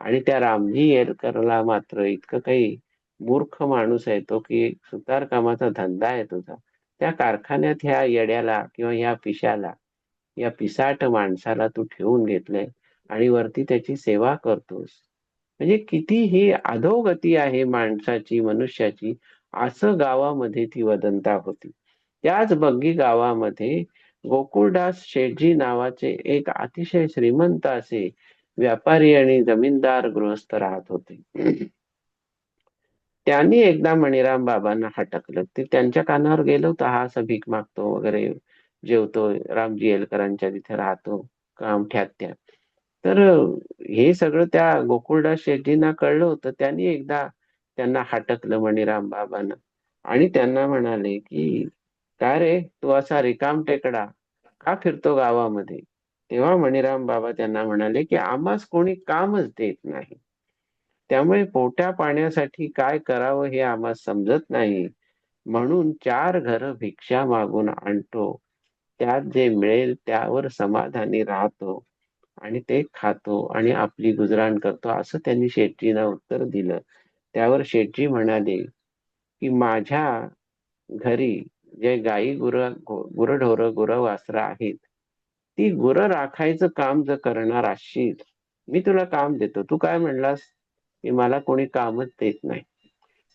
आणि त्या रामजी येरकरला मात्र इतकं काही मूर्ख माणूस आहे तो की सुतार कामाचा धंदा आहे तुझा. त्या कारखान्यात ह्या येड्याला किंवा ह्या पिशाला या पिसाट माणसाला तू ठेवून घेतलंय आणि वरती त्याची सेवा करतोस. म्हणजे किती ही अधोगती आहे माणसाची मनुष्याची. असं गावामध्ये ती वदंता होती. त्याच बग्गी गावामध्ये गोकुळदास शेठजी नावाचे एक अतिशय श्रीमंत असे व्यापारी आणि जमीनदार गृहस्थ राहत होते. त्यांनी एकदा मणिराम बाबांना हटकलं. ते त्यांच्या कानावर गेलो तर हा असं भीक मागतो वगैरे जेवतो. रामजी एलकरांच्या तिथे राहतो. कामठ्यात त्या तर हे सगळं त्या गोकुळदास शेट्टींना कळलं होतं. त्यांनी एकदा त्यांना हटकलं मणिराम बाबांना. आणि त्यांना म्हणाले की काय रे? तू असा रिकाम टेकडा. का फिरतो गावामध्ये? तेव्हा मणिराम बाबा त्यांना म्हणाले की आम्हास कोणी कामच देत नाही. त्यामुळे पोट्या पाण्यासाठी काय करावं हे आम्हाला समजत नाही. म्हणून चार घर भिक्षा मागून आणतो. त्यात जे मिळेल त्यावर समाधानी राहतो आणि ते खातो आणि आपली गुजराण करतो असं त्यांनी शेटजीना उत्तर दिलं. त्यावर शेटजी म्हणाले की माझ्या घरी जे गाई गुर गुरढोर गुर वासर आहेत ती गुरं राखायचं काम जर करणार असशील मी तुला काम देतो. तू काय म्हणलास? की मला कोणी कामच देत नाही.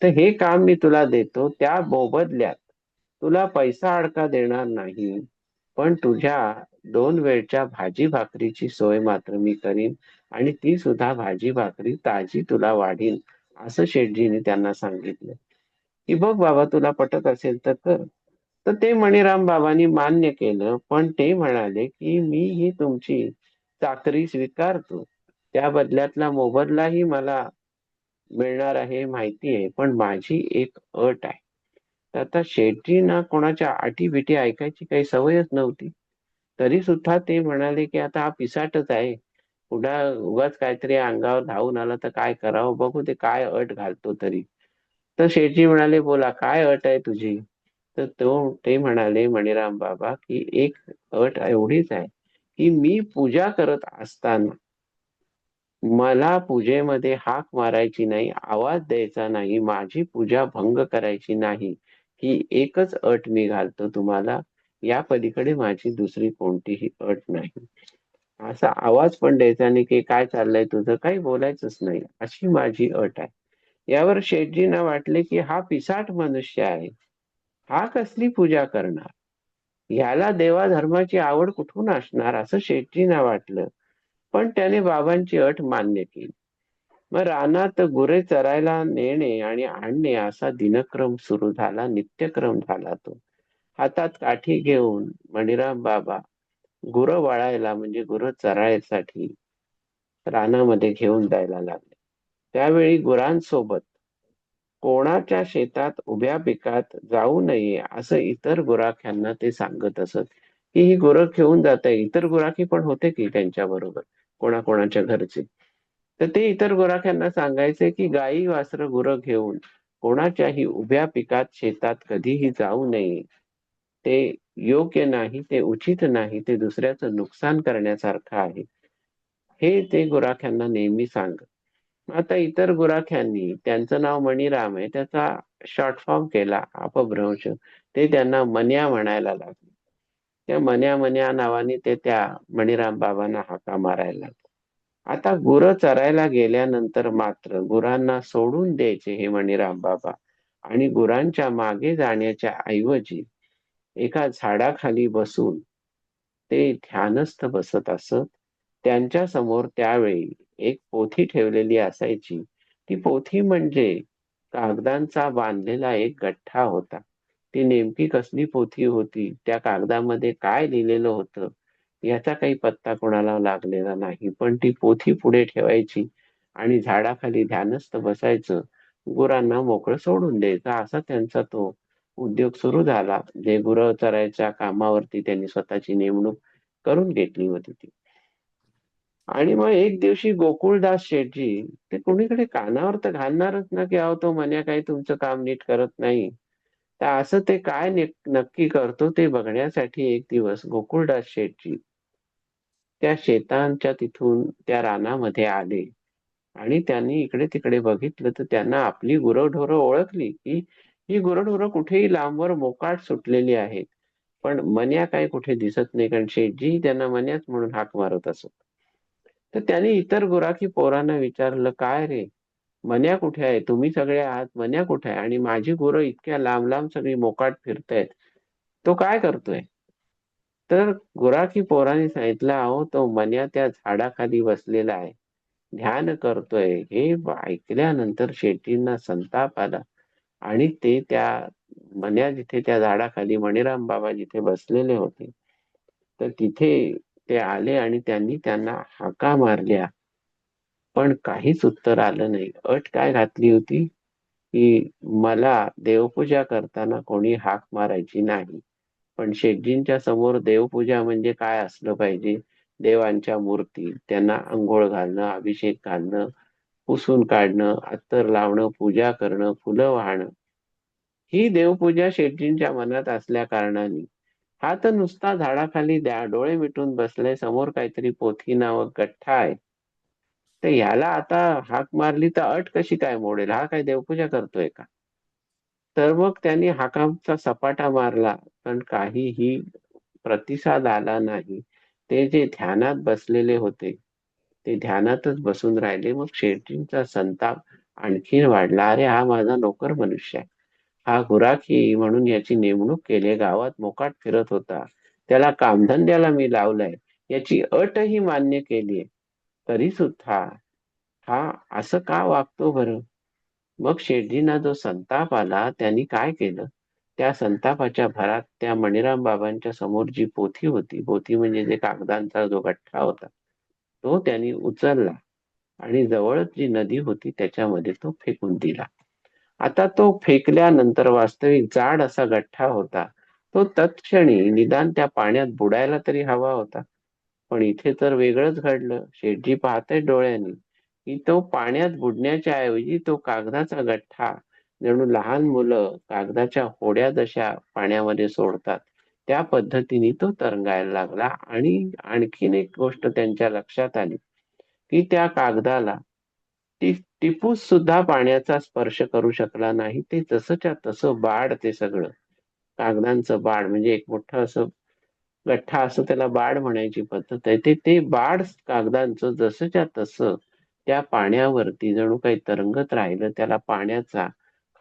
तर हे काम मी तुला देतो त्या मोबदल्यात तुला पैसा अडका देणार नाही पण तुझ्या दोन वेळच्या भाजी भाकरीची सोय मात्र मी करीन आणि ती सुद्धा भाजी भाकरी ताजी तुला वाढीन असं शेठजीने त्यांना सांगितलं. की बघ बाबा तुला पटत असेल तर कर. तर ते मणिराम बाबांनी मान्य केलं पण ते म्हणाले की मी ही तुमची चाकरी स्वीकारतो. त्या बदल्यातला मोबदलाही मला मिळणार आहे माहिती आहे पण माझी एक अट आहे. आता शेठजींना कोणाच्या आटी बिटी ऐकायची काही सवयच नव्हती. तरी सुद्धा ते म्हणाले की आता हा पिसाटच आहे. पुढा उगाच काहीतरी अंगावर धावून आला तर काय करावं? बघू ते काय अट घालतो तरी. तर शेठजी म्हणाले बोला काय अट आहे तुझी? तर तो ते म्हणाले मणिराम बाबा की एक अट एवढीच आहे की मी पूजा करत असताना मला पूजेमध्ये हाक मारायची नाही आवाज द्यायचा नाही माझी पूजा भंग करायची नाही ही एकच अट मी घालतो तुम्हाला या पलीकडे माझी दुसरी कोणतीही अट नाही. असा आवाज पण द्यायचा नाही की काय चाललंय तुझं? काही बोलायचंच नाही अशी माझी अट आहे. यावर शेठजींना वाटले की हा पिसाट मनुष्य आहे. हा कसली पूजा करणार? ह्याला देवा धर्माची आवड कुठून असणार असं शेठजींना वाटलं. पण त्याने बाबांची अट मान्य केली. मग रानात गुरे चरायला नेणे आणि आणणे असा दिनक्रम सुरू झाला नित्यक्रम झाला तो. हातात काठी घेऊन मणिराम बाबा गुरं वाळायला म्हणजे गुरं चरायसाठी रानामध्ये घेऊन जायला लागले. त्यावेळी गुरांसोबत कोणाच्या शेतात उभ्या पिकात जाऊ नये असं इतर गुराख्यांना ते सांगत असत. की ही गुरं घेऊन जात आहे. इतर गुराखी पण होते की त्यांच्या बरोबर? कोणाकोणाच्या घरचे? तर ते इतर गुराख्यांना सांगायचे की गाई वासर गुरं घेऊन कोणाच्याही उभ्या पिकात शेतात कधीही जाऊ नये. ते योग्य नाही ते उचित नाही ते दुसऱ्याचं नुकसान करण्यासारखं आहे. हे ते गुराख्यांना नेहमी सांगत आता इतर गुराख्यांनी त्यांचं नाव मणिराम आहे त्याचा शॉर्ट फॉर्म केला अपभ्रंश. ते त्यांना मन्या म्हणायला लागले. त्या मन्या मन्या नावाने ते त्या मणिराम बाबांना हाका मारायला लागले. आता गुर चरायला गेल्यानंतर मात्र गुरांना सोडून द्यायचे हे मणिराम बाबा आणि गुरांच्या मागे जाण्याच्या ऐवजी एका झाडाखाली बसून ते ध्यानस्थ बसत असत. त्यांच्यासमोर त्यावेळी एक पोथी ठेवलेली असायची. ती पोथी म्हणजे कागदांचा बांधलेला एक गठ्ठा होता. ती नेमकी कसली पोथी होती? त्या कागदामध्ये काय लिहिलेलं होतं? याचा काही पत्ता कोणाला लागलेला नाही. पण ती पोथी पुढे ठेवायची आणि झाडाखाली ध्यानस्थ बसायचं. गुरांना मोकळं सोडून द्यायचं. असा त्यांचा तो उद्योग सुरू झाला. जे गुरं चरायच्या कामावरती त्यांनी स्वतःची नेमणूक करून घेतली होती ती. आणि मग एक दिवशी गोकुळदास शेठजी ते कोणीकडे कानावर तर घालणारच ना की अहो तो म्हण्या काही तुमचं काम नीट करत नाही. तर असं ते काय नक्की करतो ते बघण्यासाठी एक दिवस गोकुळदास शेठजी त्या शेतांच्या तिथून त्या रानामध्ये आले. आणि त्यांनी इकडे तिकडे बघितलं तर त्यांना आपली गुरंढोरं ओळखली की ही गुरंढोरं कुठेही लांबवर मोकाट सुटलेली आहेत. पण मन्या काय कुठे दिसत नाही कारण शेठजी त्यांना मन्याच म्हणून हाक मारत असत. तर त्याने इतर गुराखी पोरांना विचारलं काय रे? मन्या कुठे आहे? तुम्ही सगळे आहात मन्या कुठे आहे? आणि माझी गुरं इतक्या लांब लांब सगळी मोकाट फिरतायत. तो काय करतोय? तर गुराखी पोरांनी सांगितलं अहो तो मन्या त्या झाडाखाली बसलेला आहे. ध्यान करतोय. हे ऐकल्यानंतर शेट्टींना संताप आला. आणि ते त्या मन्या जिथे त्या झाडाखाली मणिराम बाबा जिथे बसलेले होते तर तिथे ते आले आणि त्यांनी त्यांना हाका मारल्या. पण काहीच उत्तर आलं नाही. अट काय घातली होती? की मला देवपूजा करताना कोणी हाक मारायची नाही. पण शेटजींच्या समोर देवपूजा म्हणजे काय असलं पाहिजे? देवांच्या मूर्ती त्यांना आंघोळ घालणं अभिषेक घालणं पुसून काढणं अत्तर लावणं पूजा करणं फुलं वाहणं. ही देवपूजा शेटजींच्या मनात असल्या कारणाने. हा तर नुसता झाडाखाली द्या डोळे मिटून बसले समोर काहीतरी पोथी नाव गठ्ठा आहे तर ह्याला आता हाक मारली तर अट कशी काय मोडेल? हा काय देवपूजा करतोय का? तर मग त्यांनी हाकामचा सपाटा मारला पण काहीही प्रतिसाद आला नाही. ते जे ध्यानात बसलेले होते ते ध्यानातच बसून राहिले. मग शेठजींचा संताप आणखीन वाढला. अरे हा माझा नोकर मनुष्य आहे. हा गुराखी म्हणून याची नेमणूक केली. गावात मोकाट फिरत होता. त्याला कामधंद्याला मी लावलंय. याची अटही मान्य केलीये तरी सुद्धा हा असं का वागतो बरं? मग शेठजींना जो संताप आला त्यांनी काय केलं? त्या संतापाच्या भरात त्या मणिराम बाबांच्या समोर जी पोथी होती पोथी म्हणजे जे कागदांचा जो गठ्ठा होता तो त्यांनी उचलला आणि जवळच जी नदी होती त्याच्यामध्ये तो फेकून दिला. आता तो फेकल्यानंतर वास्तविक जाड असा गठ्ठा होता. तो तत्क्षणी निदान त्या पाण्यात बुडायला तरी हवा होता. पण इथे तर वेगळंच घडलं. शेठजी पाहते डोळ्यांनी. की तो पाण्यात बुडण्याच्या ऐवजी तो कागदाचा गठ्ठा. जणू लहान मुलं कागदाच्या होड्या जशा पाण्यामध्ये सोडतात. त्या पद्धतीने तो तरंगायला लागला आणि आणखीन एक गोष्ट त्यांच्या लक्षात आली. की त्या कागदाला टिपूस सुद्धा पाण्याचा स्पर्श करू शकला नाही. ते तसंच्या तसं बाड ते सगळं. कागदांचं बाड म्हणजे एक मोठं असं गठ्ठा असं त्याला बाड म्हणायची पद्धत आहे. ते ते बाड कागदांचं जसंच्या तसं त्या पाण्यावरती जणू काही तरंगत राहिलं त्याला पाण्याचा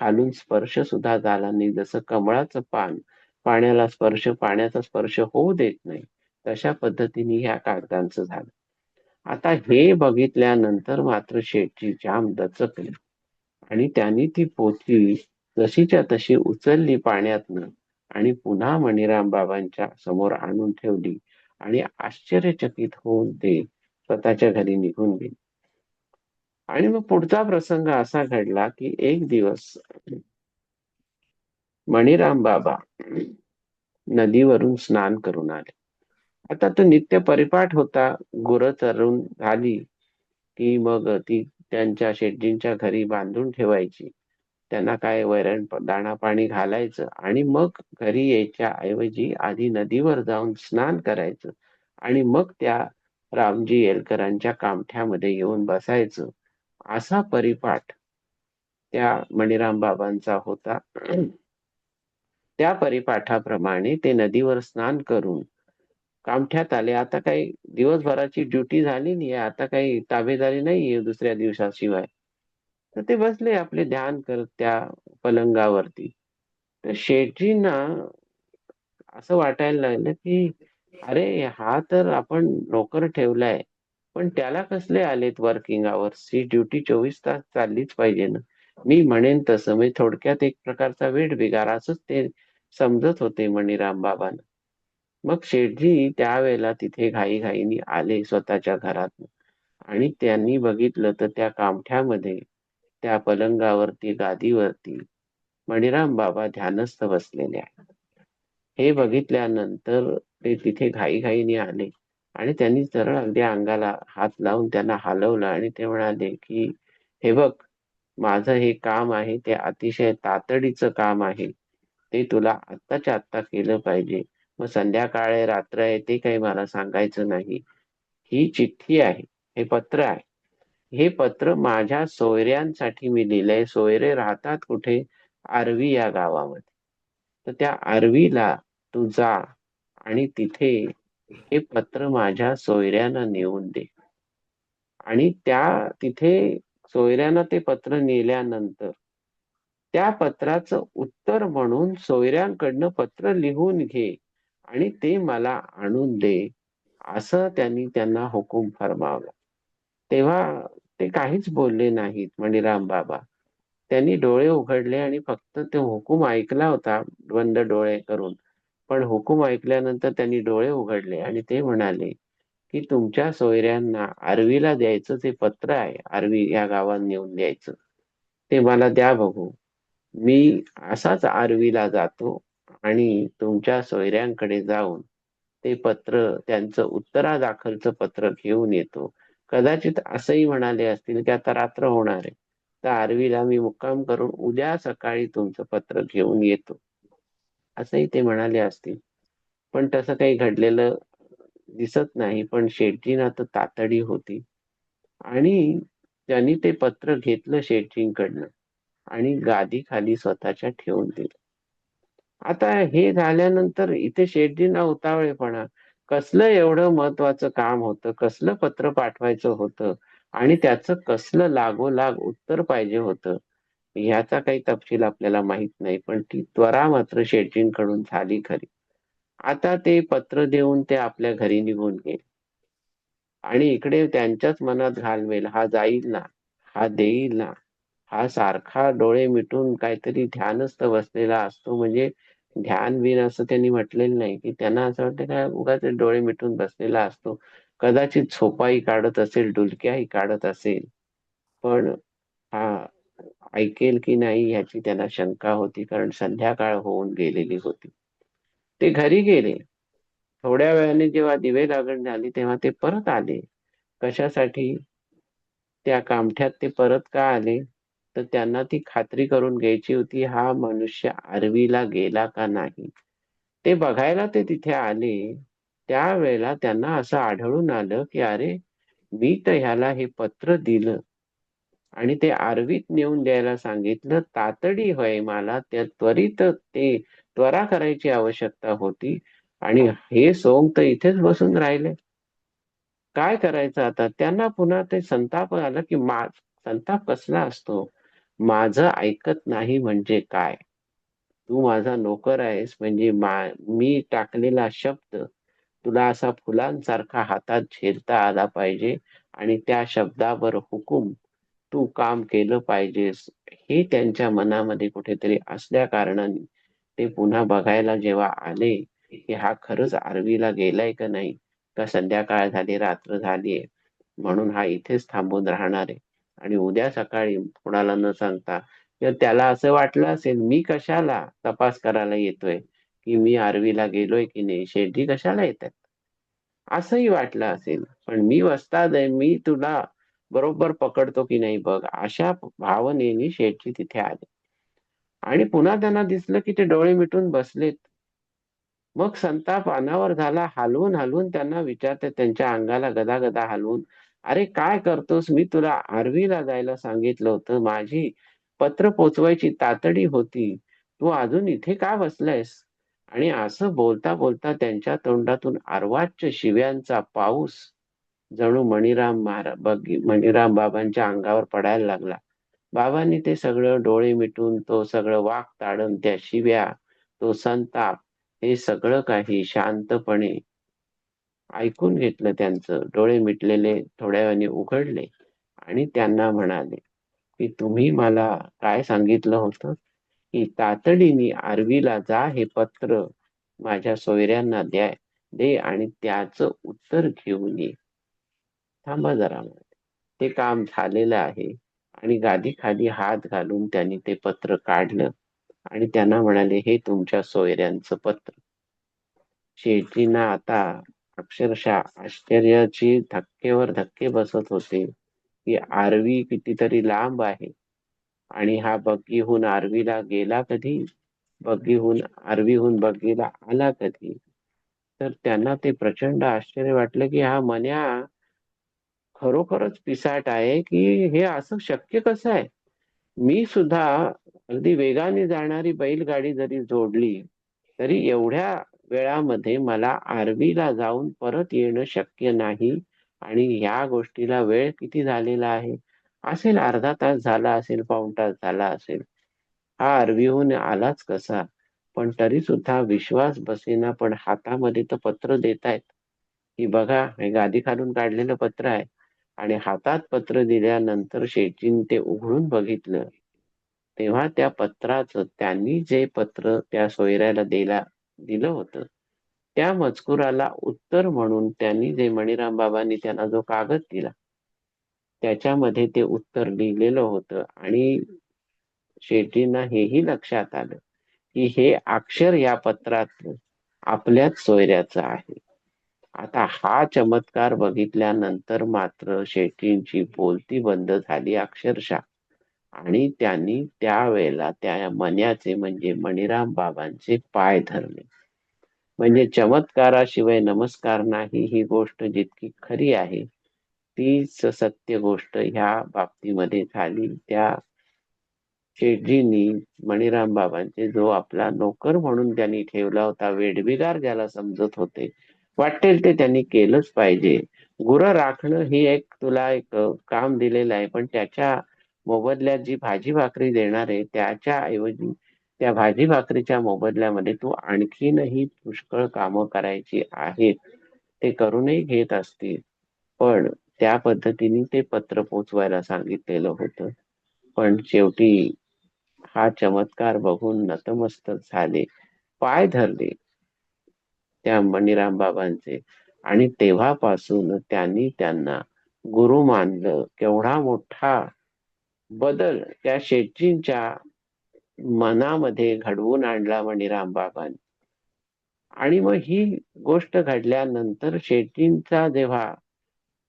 खालून स्पर्श सुद्धा झाला नाही. जसं कमळाचं पान पाण्याला स्पर्श पाण्याचा स्पर्श होऊ देत नाही. तशा पद्धतीने ह्या कागदांचं झालं. आता हे बघितल्यानंतर मात्र शेटची जाम दचकली. आणि त्यांनी ती पोथी जशीच्या तशी उचलली पाण्यातनं आणि पुन्हा मणिराम बाबांच्या समोर आणून ठेवली आणि आश्चर्यचकित होऊन ते स्वतःच्या घरी निघून गेले. आणि मग पुढचा प्रसंग असा घडला की एक दिवस मणिराम बाबा नदीवरून स्नान करून आले. आता तो नित्य परिपाठ होता. गुरं चरून झाली की मग ती त्यांच्या शेटजींच्या घरी बांधून ठेवायची. त्यांना काय वैरण दाणा पाणी घालायचं आणि मग घरी यायच्या ऐवजी आधी नदीवर जाऊन स्नान करायचं आणि मग त्या रामजी येलकरांच्या कामठ्यामध्ये येऊन बसायचं. असा परिपाठ त्या मणिराम बाबांचा होता. त्या परिपाठाप्रमाणे ते नदीवर स्नान करून कामठ्यात आले. आता काही दिवसभराची ड्युटी झाली नाही आता काही ताबेदारी नाहीये दुसऱ्या दिवसाशिवाय. तर ते बसले आपले ध्यान करत त्या पलंगावरती. तर शेठजींना असं वाटायला लागलं की अरे हा तर आपण नोकर ठेवलाय. पण त्याला कसले आलेत वर्किंग आवर्स ही ड्युटी चोवीस तास चाललीच पाहिजे ना. मी म्हणेन तसं. म्हणजे थोडक्यात एक प्रकारचा वेट बिगार असंच ते समजत होते मणिराम बाबांना मग शेठजी त्यावेळेला तिथे घाईघाईने आले स्वतःच्या घरात आणि त्यांनी बघितलं तर त्या कामठ्यामध्ये त्या पलंगावरती गादीवरती मणिराम बाबा ध्यानस्थ बसलेले आहेत. हे बघितल्यानंतर ते तिथे घाईघाईने आले आणि त्यांनी सरळ अगदी अंगाला हात लावून त्यांना हलवलं आणि ते म्हणाले की हे बघ माझं हे काम आहे ते अतिशय तातडीचं काम आहे. ते तुला आत्ताच्या आत्ता केलं पाहिजे. मग संध्याकाळ आहे रात्र आहे ते काही मला सांगायचं नाही. ही चिठ्ठी आहे हे पत्र आहे. हे पत्र माझ्या सोयऱ्यांसाठी मी लिहिलंय. सोयरे राहतात कुठे? आरवी या गावामध्ये. तर त्या आरवीला तू जा आणि तिथे हे पत्र माझ्या सोयऱ्यांना नेऊन दे. आणि त्या तिथे सोयऱ्यांना ते पत्र नेल्यानंतर त्या पत्राचं उत्तर म्हणून सोयऱ्यांकडनं पत्र लिहून घे. आणि ते मला आणून दे असं त्यांनी त्यांना हुकूम फरमावला. तेव्हा ते काहीच बोलले नाहीत मणिराम बाबा. त्यांनी डोळे उघडले आणि फक्त ते हुकूम ऐकला होता बंद डोळे करून. पण हुकूम ऐकल्यानंतर त्यांनी डोळे उघडले आणि ते म्हणाले की तुमच्या सोयऱ्यांना आरवीला द्यायचं ते पत्र आहे आरवी या गावात नेऊन द्यायचं. ते मला द्या बघू. मी असाच आरवीला जातो आणि तुमच्या सोयऱ्यांकडे जाऊन ते पत्र त्यांचं उत्तरादाखलचं पत्र घेऊन येतो. कदाचित असंही म्हणाले असतील की आता रात्र होणार आहे. तर आरवीला मी मुक्काम करून उद्या सकाळी तुमचं पत्र घेऊन येतो. असंही ते म्हणाले असतील. पण तसं काही घडलेलं दिसत नाही पण शेटजींना तर तातडी होती. आणि त्यांनी ते पत्र घेतलं शेटजींकडनं आणि गादी खाली स्वतःच्या ठेवून दिलं. आता हे झाल्यानंतर इथे शेठजींना उतावळेपणा. कसलं एवढं महत्वाचं काम होतं? कसलं पत्र पाठवायचं होतं? आणि त्याचं कसलं लागोलाग उत्तर पाहिजे होतं? ह्याचा काही तपशील आपल्याला माहीत नाही पण ती त्वरा मात्र शेटजींकडून झाली खरी. आता ते पत्र देऊन ते आपल्या घरी निघून गेले. आणि इकडे त्यांच्याच मनात घालवेल हा जाईल ना? हा देईल ना? हा सारखा डोळे मिटून काहीतरी ध्यानस्थ बसलेला असतो. म्हणजे ध्यान बिन असं त्यांनी म्हटलेलं नाही की त्यांना असं वाटतं काय उगाच डोळे मिटून बसलेला असतो. कदाचित झोपाही काढत असेल डुलक्याही काढत असेल. पण हा ऐकेल की नाही याची त्यांना शंका होती. कारण संध्याकाळ होऊन गेलेली होती. ते घरी गेले. थोड्या वेळाने जेव्हा दिवे लागण झाली तेव्हा ते परत आले. कशासाठी? त्या कामठ्यात ते परत का आले? तर त्यांना ती खात्री करून घ्यायची होती हा मनुष्य आरवीला गेला का नाही? ते बघायला ते तिथे आले. त्यावेळेला त्यांना असं आढळून आलं की अरे मी तर ह्याला हे पत्र दिलं आणि ते आरवीत नेऊन द्यायला सांगितलं तातडी होय मला त्या त्वरित ते त्वरा करायची आवश्यकता होती आणि हे सोंग तर इथेच बसून राहिले. काय करायचं आता? त्यांना पुन्हा ते संताप आलं की मा संताप कसला असतो? माझं ऐकत नाही म्हणजे काय? तू माझा नोकर आहेस म्हणजे मी टाकलेला शब्द तुला असा फुलांसारखा हातात झेलता आला पाहिजे आणि त्या शब्दावर हुकूम तू काम केलं पाहिजेस. हे त्यांच्या मनामध्ये कुठेतरी असल्या कारणाने ते पुन्हा बघायला जेव्हा आले की हा खरंच आरवीला गेलाय का नाही? का संध्याकाळ झाली रात्र झालीये? म्हणून हा इथेच थांबून राहणार आहे. आणि उद्या सकाळी कोणाला न सांगता. किंवा त्याला असं वाटलं असेल मी कशाला तपास करायला येतोय? की मी आरवीला गेलोय की नाही? शेठजी कशाला येतात? असंही वाटलं असेल. पण मी वस्ताद आहे मी तुला बरोबर पकडतो की नाही बघ? अशा भावनेने शेठजी तिथे आले. आणि पुन्हा त्यांना दिसलं की ते डोळे मिटून बसलेत. मग संताप अनावर झाला हलवून हलवून त्यांना विचारते त्यांच्या अंगाला गदा गदा हलवून अरे काय करतोस? मी तुला आर्वीला जायला सांगितलं होतं. माझी पत्र पोचवायची तातडी होती. तू अजून इथे का बसलायस? आणि असं बोलता बोलता त्यांच्या तोंडातून अर्वाच्य शिव्यांचा पाऊस जणू मणिराम महाराज मणिराम बाबांच्या अंगावर पडायला लागला. बाबांनी ते सगळं डोळे मिटून तो सगळं वाक ताडून त्या शिव्या तो संताप हे सगळं काही शांतपणे ऐकून घेतलं त्यांचं. डोळे मिटलेले थोड्या वेळाने उघडले आणि त्यांना म्हणाले की तुम्ही मला काय सांगितलं होतं? की तातडीने आरवीला जा हे पत्र माझ्या सोयऱ्यांना द्या दे आणि त्याचं उत्तर घेऊन ये. थांबा जरा ते काम झालेलं आहे. आणि गादी खाली हात घालून त्यांनी ते पत्र काढलं आणि त्यांना म्हणाले हे तुमच्या सोयऱ्यांचं पत्र. शेठजींना आता अक्षरशः आश्चर्याची धक्केवर धक्के बसत होते की आरवी कितीतरी लांब आहे. आणि हा बग्गीहून आरवीला गेला कधी? बग्गीहून आरवीहून बग्गीला आला कधी? तर त्यांना ते प्रचंड आश्चर्य वाटलं की हा मन्या खरोखरच पिसाट आहे की हे असं शक्य कसं आहे? मी सुद्धा अगदी वेगाने जाणारी बैलगाडी जरी जोडली तरी एवढ्या वेळामध्ये मला आर्वीला जाऊन परत येणं शक्य नाही. आणि ह्या गोष्टीला वेळ किती झालेला आहे? असेल अर्धा तास झाला असेल पाऊण तास झाला असेल. हा आरवीहून आलाच कसा? पण तरी सुद्धा विश्वास बसेना पण हातामध्ये तर पत्र देतायत. की बघा हे गादी खालून काढलेलं पत्र आहे. आणि हातात पत्र दिल्यानंतर शेठजीने ते उघडून बघितलं. तेव्हा त्या पत्राचं त्यांनी जे पत्र त्या सोयऱ्याला दिला दिलं होतं. त्या मजकुराला उत्तर म्हणून त्यांनी जे मणिराम बाबांनी त्यांना जो कागद दिला त्याच्यामध्ये ते उत्तर लिहिलेलं होतं आणि शेट्टींना हेही लक्षात आलं की हे अक्षर या पत्रात आपल्याच सोयऱ्याचं आहे. आता हा चमत्कार बघितल्यानंतर मात्र शेट्टींची बोलती बंद झाली अक्षरशः. आणि त्यांनी त्यावेळेला त्या मन्याचे म्हणजे मणिराम बाबांचे पाय धरले. म्हणजे चमत्काराशिवाय नमस्कार नाही ही गोष्ट जितकी खरी आहे तीच सत्य गोष्ट ह्या बाबतीमध्ये झाली. त्या शेठजींनी मणिराम बाबांचे जो आपला नोकर म्हणून त्यांनी ठेवला होता वेडबिगार ज्याला समजत होते वाटेल ते त्यांनी केलंच पाहिजे. गुरं राखणं ही एक तुला एक काम दिलेलं आहे पण त्याच्या मोबदल्यात जी भाजी भाकरी देणार आहे त्याच्या ऐवजी त्या भाजी भाकरीच्या मोबदल्यामध्ये तू आणखीनही पुष्कळ कामं करायची आहेत. ते करूनही घेत असतील. पण त्या पद्धतीने ते पत्र पोचवायला सांगितलेलं होतं. पण शेवटी हा चमत्कार बघून नतमस्तक झाले. पाय धरले त्या मणिराम बाबांचे. आणि तेव्हापासून त्यांनी त्यांना गुरु मानलं. केवढा मोठा बदल त्या शेटजींच्या मनामध्ये घडवून आणला म्हणे बाबांनी आणि मग ही गोष्ट घडल्यानंतर शेट्टींचा जेव्हा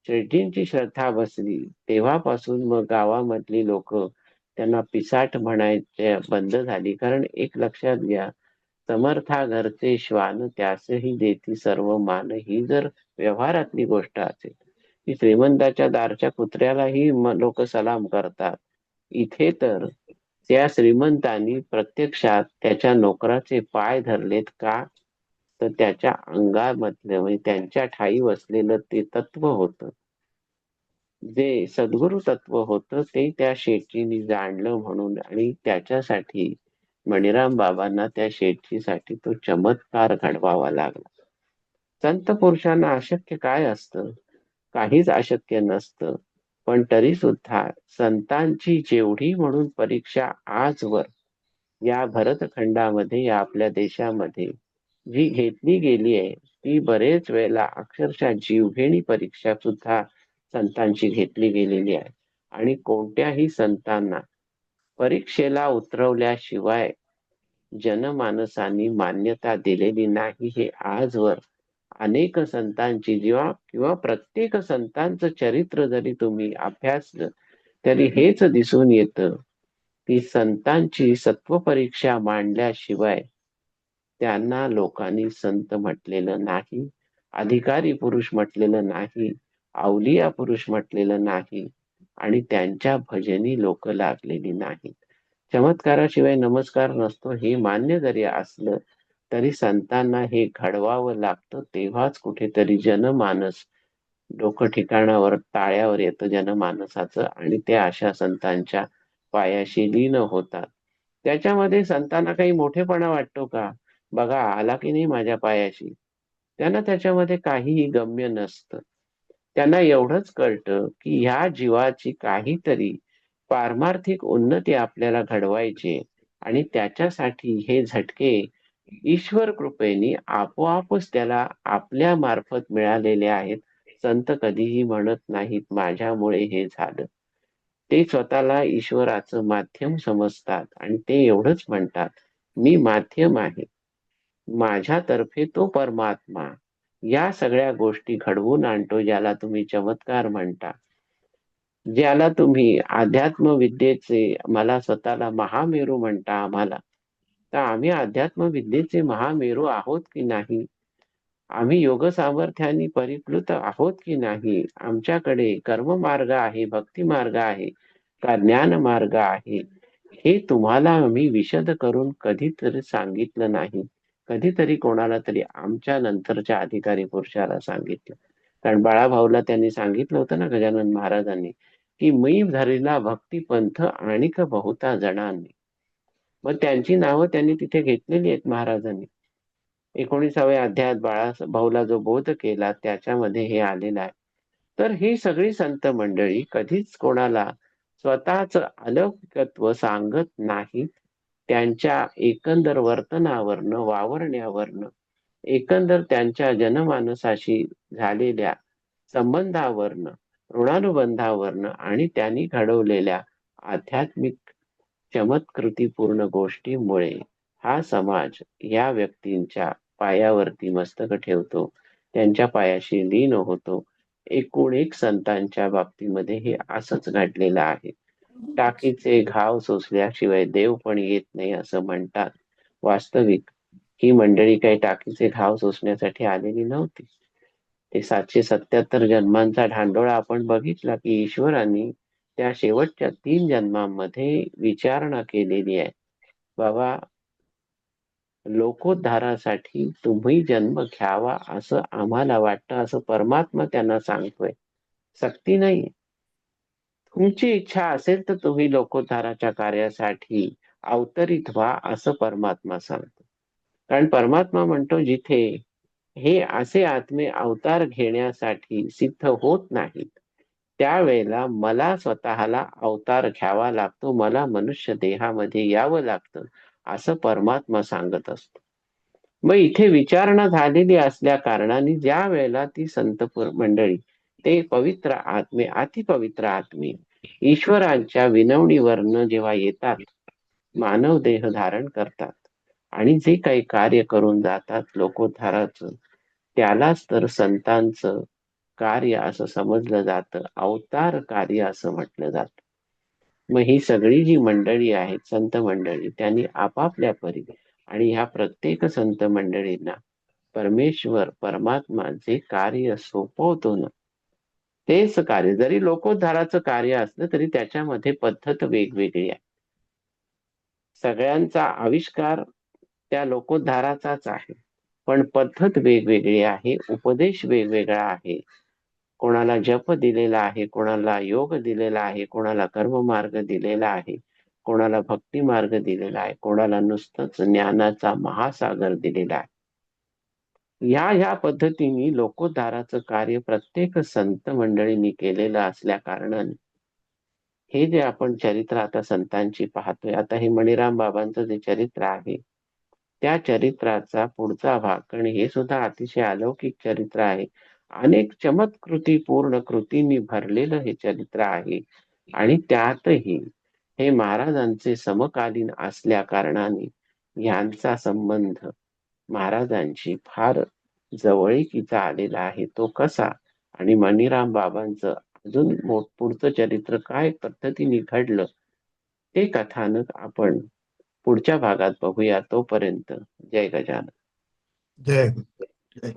शेट्टींची श्रद्धा बसली तेव्हापासून मग गावामधली लोक त्यांना पिसाट म्हणायचे बंद झाली. कारण एक लक्षात घ्या समर्था घरचे श्वान त्यासही देती सर्व मान. ही जर व्यवहारातली गोष्ट असेल की श्रीमंताच्या दारच्या कुत्र्यालाही लोक सलाम करतात. इथे तर त्या श्रीमंतांनी प्रत्यक्षात त्याच्या नोकराचे पाय धरलेत का? तर त्याच्या अंगामधलं म्हणजे त्यांच्या ठाई वसलेलं ते तत्व होतं. जे सद्गुरु तत्व होतं ते त्या शेठजीनी जाणलं म्हणून आणि त्याच्यासाठी मणिराम बाबांना त्या शेठजीसाठी तो चमत्कार घडवावा लागला. संत पुरुषांना अशक्य काय असतं? काहीच अशक्य नसतं. पण तरी सुद्धा संतांची जेवढी म्हणून परीक्षा आजवर या भरतखंडामध्ये या आपल्या देशामध्ये जी घेतली गेली आहे ती बरेच वेळेला अक्षरशः जीवघेणी परीक्षा सुद्धा संतांची घेतली गेलेली आहे. आणि कोणत्याही संतांना परीक्षेला उतरवल्याशिवाय जनमानसांनी मान्यता दिलेली नाही हे आजवर अनेक संतांची जेव्हा किंवा प्रत्येक संतांचं चरित्र जरी तुम्ही अभ्यासलं तरी हेच दिसून येतं की संतांची सत्वपरीक्षा मांडल्याशिवाय त्यांना लोकांनी संत म्हटलेलं नाही अधिकारी पुरुष म्हटलेलं नाही अवलिया पुरुष म्हटलेलं नाही आणि त्यांच्या भजनी लोक लागलेली नाहीत. चमत्काराशिवाय नमस्कार नसतो हे मान्य जरी असलं तरी संतांना हे घडवावं लागतं तेव्हाच कुठेतरी जनमानस डोकं ठिकाणावर टाळ्यावर येतं जनमानसाचं आणि ते अशा संतांच्या पायाशी लीन होतात. त्याच्यामध्ये संतांना काही मोठेपणा वाटतो का? बघा आला की नाही माझ्या पायाशी? त्यांना त्याच्यामध्ये काहीही गम्य नसतं. त्यांना एवढंच कळतं की ह्या जीवाची काहीतरी पारमार्थिक उन्नती आपल्याला घडवायची आणि त्याच्यासाठी हे झटके ईश्वर कृपेने आपोआपच त्याला आपल्या मार्फत मिळालेले आहेत. संत कधीही म्हणत नाहीत माझ्यामुळे हे झालं. ते स्वतःला ईश्वराचं माध्यम समजतात आणि ते एवढंच म्हणतात मी माध्यम आहे. माझ्यातर्फे तो परमात्मा. या सगळ्या गोष्टी घडवून आणतो ज्याला तुम्ही चमत्कार म्हणता. ज्याला तुम्ही अध्यात्म विद्येचे मला स्वतःला महामेरू म्हणता आम्हाला. तर आम्ही अध्यात्म विद्येचे महामेरू आहोत की नाही? आम्ही योग सामर्थ्याने परिप्लुत आहोत की नाही? आमच्याकडे कर्म मार्ग आहे भक्ती मार्ग आहे का ज्ञान मार्ग आहे? हे तुम्हाला आम्ही विशद करून कधीतरी सांगितलं नाही. कधीतरी कोणाला तरी आमच्या नंतरच्या अधिकारी पुरुषाला सांगितलं. कारण बाळाभाऊला त्यांनी सांगितलं होतं ना गजानन महाराजांनी की मी धरला भक्तिपंथ आणिक बहुता जणांनी. मग त्यांची नावं त्यांनी तिथे घेतलेली आहेत महाराजांनी. एकोणीसाव्या अध्यायात बाळा भाऊला जो बोध केला त्याच्यामध्ये हे आलेलं आहे. तर ही सगळी संत मंडळी कधीच कोणाला स्वतःच अलौकिकत्व सांगत नाहीत. त्यांच्या एकंदर वर्तनावरनं वावरण्यावरनं एकंदर त्यांच्या जनमानसाशी झालेल्या संबंधावरनं ऋणानुबंधावरनं आणि त्यांनी घडवलेल्या आध्यात्मिक चमत्कृतीपूर्ण गोष्टीमुळे हा समाज या व्यक्तींच्या पायावरती मस्तक ठेवतो. त्यांच्या पायाशी लीन होतो. एकूण एक संतांच्या बाबतीमध्ये हे असंच घडलेलं आहे. टाकीचे घाव सोसल्याशिवाय देव पण येत नाही असं म्हणतात. वास्तविक ही मंडळी काही टाकीचे घाव सोसण्यासाठी आलेली नव्हती. ते सातशे सत्याहत्तर जन्मांचा ढांडोळा आपण बघितला की ईश्वरांनी त्या शेवटच्या तीन जन्मांमध्ये विचारणा केलेली आहे. बाबा लोकोद्धारासाठी तुम्ही जन्म घ्यावा असं आम्हाला वाटतं असं परमात्मा त्यांना सांगतोय. सक्ती नाही. तुमची इच्छा असेल तर तुम्ही लोकोद्धाराच्या कार्यासाठी अवतरित व्हा असं परमात्मा सांगतो. कारण परमात्मा म्हणतो जिथे हे असे आत्मे अवतार घेण्यासाठी सिद्ध होत नाहीत. त्यावेळेला मला स्वतःला अवतार घ्यावा लागतो मला मनुष्य देहामध्ये यावं लागतं असं परमात्मा सांगत असतो. मग इथे विचारणा झालेली असल्या कारणाने ज्या वेळेला ती संत मंडळी ते पवित्र आत्मे अतिपवित्र आत्मे ईश्वरांच्या विनवणीवरनं जेव्हा येतात मानव देह धारण करतात आणि जे काही कार्य करून जातात लोकोद्धाराचं त्यालाच तर संतांचं कार्य असं समजलं जातं अवतार कार्य असं म्हटलं जात. मग ही सगळी जी मंडळी आहेत संत मंडळी त्यांनी आपापल्या परी आणि ह्या प्रत्येक संत मंडळींना परमेश्वर परमात्मा जे कार्य सोपवतो ना तेच कार्य. जरी लोकोद्धाराचं कार्य असलं तरी त्याच्यामध्ये पद्धत वेगवेगळी आहे. सगळ्यांचा आविष्कार त्या लोकोद्धाराचाच आहे. पण पद्धत वेगवेगळी आहे उपदेश वेगवेगळा आहे. कोणाला जप दिलेला आहे कोणाला योग दिलेला आहे कोणाला कर्म मार्ग दिलेला आहे कोणाला भक्ती मार्ग दिलेला आहे कोणाला नुसतंच ज्ञानाचा महासागर दिलेला आहे. या ह्या पद्धतीने लोकोद्धाराचं कार्य प्रत्येक संत मंडळींनी केलेलं असल्या कारणाने हे जे आपण चरित्र आता संतांची पाहतोय आता हे मणिराम बाबांचं जे चरित्र आहे त्या चरित्राचा पुढचा भाग कारण हे सुद्धा अतिशय अलौकिक चरित्र आहे अनेक चमत्कृती पूर्ण कृतींनी भरलेलं हे चरित्र आहे. आणि त्यातही हे महाराजांचे समकालीन असल्या कारणाने यांचा संबंध महाराजांशी फार जवळीकीचा आलेला आहे. तो कसा आणि मणिराम बाबांचं अजून पुढचं चरित्र काय पद्धतीने घडलं ते कथानक आपण पुढच्या भागात बघूया. तोपर्यंत जय गजानन. जय जय.